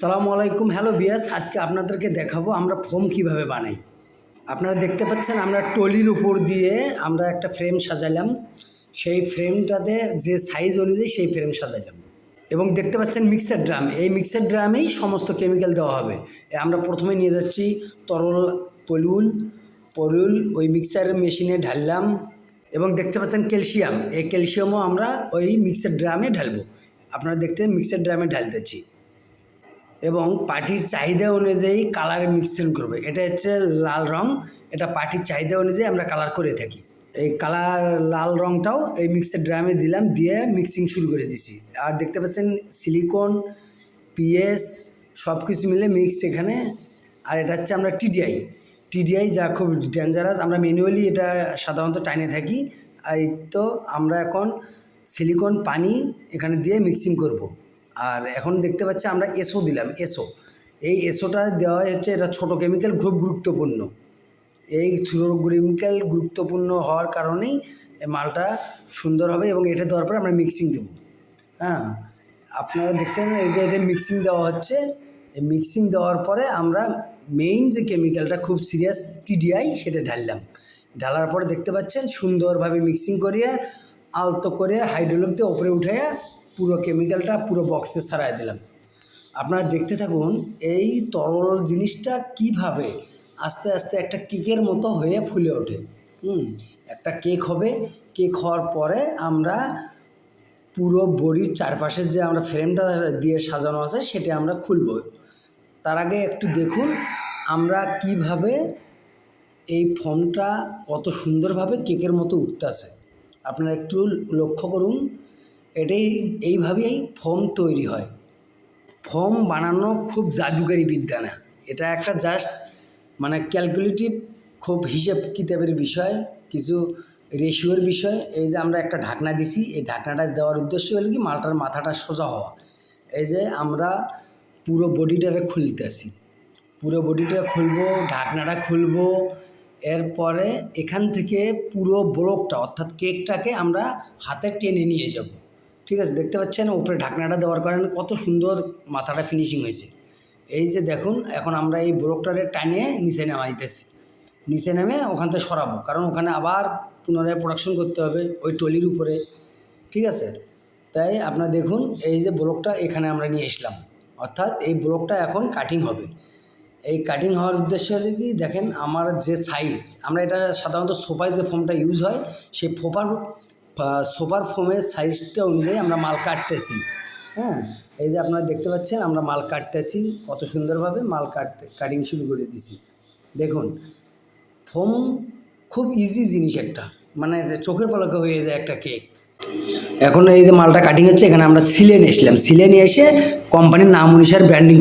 সালামু আলাইকুম। হ্যালো বিয়াস, আজকে আপনাদেরকে দেখাবো আমরা ফোম কীভাবে বানাই। আপনারা দেখতে পাচ্ছেন আমরা টলির উপর দিয়ে আমরা একটা ফ্রেম সাজালাম সেই ফ্রেমটাতে যে সাইজ অনুযায়ী সেই ফ্রেম সাজালাম এবং দেখতে পাচ্ছেন মিক্সার ড্রাম এই মিক্সার ড্রামেই সমস্ত কেমিক্যাল দেওয়া হবে। আমরা প্রথমে নিয়ে যাচ্ছি তরল পলুল পলুল ওই মিক্সার মেশিনে ঢাললাম। এবং দেখতে পাচ্ছেন ক্যালসিয়াম এই ক্যালসিয়ামও আমরা ওই মিক্সার ড্রামে ঢালবো। আপনারা দেখতে মিক্সার ড্রামে ঢালতেছি। এবং পার্টির চাহিদা অনুযায়ী কালার মিক্সিং করবে। এটা হচ্ছে লাল রং, এটা পার্টির চাহিদা অনুযায়ী আমরা কালার করে থাকি। এই কালার লাল রংটাও এই মিক্সার ড্রামে দিলাম, দিয়ে মিক্সিং শুরু করে দিছি। আর দেখতে পাচ্ছেন সিলিকন পিএস সব কিছু মিলে মিক্স এখানে। আর এটা হচ্ছে আমরা টিডিআই টিডিআই যা খুব ডেঞ্জারাস আমরা ম্যানুয়ালি এটা সাধারণত টাইনে থাকি। আর তো আমরা এখন সিলিকন পানি এখানে দিয়ে মিক্সিং করব। আর এখন দেখতে পাচ্ছি আমরা এসও দিলাম, এসও। এই এসওটা দেওয়া হচ্ছে, এটা ছোট কেমিক্যাল খুব গুরুত্বপূর্ণ। এই ছোটো কেমিক্যাল গুরুত্বপূর্ণ হওয়ার কারণেই মালটা সুন্দর হবে এবং এটা দেওয়ার পরে আমরা মিক্সিং দেবো। হ্যাঁ আপনারা দেখছেন এই যে এটা মিক্সিং দেওয়া হচ্ছে। এই মিক্সিং দেওয়ার পরে আমরা মেইন যে কেমিক্যালটা খুব সিরিয়াস টিডিআই সেটা ঢাললাম। ঢালার পরে দেখতে পাচ্ছেন সুন্দরভাবে মিক্সিং করিয়ে আলতো করে হাইড্রোলিক দিয়ে ওপরে উঠাইয়া পুরো কেমিক্যালটা পুরো বক্সে সারাই দিলাম। আপনারা দেখতে থাকুন, এই তরল জিনিসটা কীভাবে আস্তে আস্তে একটা কেকের মতো হয়ে ফুলে ওঠে। হুম, একটা কেক হবে। কেক হওয়ার পরে আমরা পুরো বডির চারপাশে যে আমরা ফ্রেমটা দিয়ে সাজানো আছে, সেটা আমরা খুলব। তার আগে একটু দেখুন, আমরা কীভাবে এই ফর্মটা কত সুন্দরভাবে কেকের মতো উঠতেছে। আপনারা একটু লক্ষ্য করুন এটাই এইভাবেই ফর্ম তৈরি হয়। ফর্ম বানানো খুব জাদুকারি বিদ্যা না। এটা একটা জাস্ট মানে ক্যালকুলেটিভ খুব হিসেব কিতাবের বিষয়, কিছু রেশিওর বিষয়। এই যে আমরা একটা ঢাকনা দিছি, এই ঢাকনাটা দেওয়ার উদ্দেশ্য হলো কি, মালটার মাথাটা সোজা হওয়া। এই যে আমরা পুরো বডিটারে খুলতেছি পুরো বডিটা খুলবো, ঢাকনাটা খুলবো, এরপরে এখান থেকে পুরো ব্লকটা অর্থাৎ কেকটাকে আমরা হাতে টেনে নিয়ে যাব। ঠিক আছে, দেখতে পাচ্ছেন উপরে ঢাকনাটা দেওয়ার কারণে কত সুন্দর মাথাটা ফিনিশিং হয়েছে। এই যে দেখুন, এখন আমরা এই ব্লকটারে টানিয়ে নিচে নেওয়া নামাইতেছি নিচে নেমে ওখান থেকে সরাবো, কারণ ওখানে আবার পুনরায় প্রোডাকশন করতে হবে ওই টলির উপরে, ঠিক আছে? তাই আপনারা দেখুন, এই যে ব্লকটা এখানে আমরা নিয়ে এসলাম। অর্থাৎ এই ব্লকটা এখন কাটিং হবে। এই কাটিং হওয়ার উদ্দেশ্য হচ্ছে কি, দেখেন আমার যে সাইজ আমরা এটা সাধারণত সোফায় যে ফোমটা ইউজ হয়, সেই ফোপার সোফার ফোমের সাইজটা অনুযায়ী আমরা মাল কাটতেছি। হ্যাঁ এই যে আপনারা দেখতে পাচ্ছেন, আমরা মাল কাটতেছি, কত সুন্দরভাবে মাল কাটতে কাটিং শুরু করে দিছি। দেখুন, ফোম খুব ইজি জিনিস একটা মানে যে চোখের পলকে হয়ে যায় একটা কেক এখন এই যে মালটা কাটিং হচ্ছে, এখানে আমরা সিলে নিয়ে এসলাম। সিলে নিয়ে এসে কোম্পানির নাম অনুসারে ব্র্যান্ডিং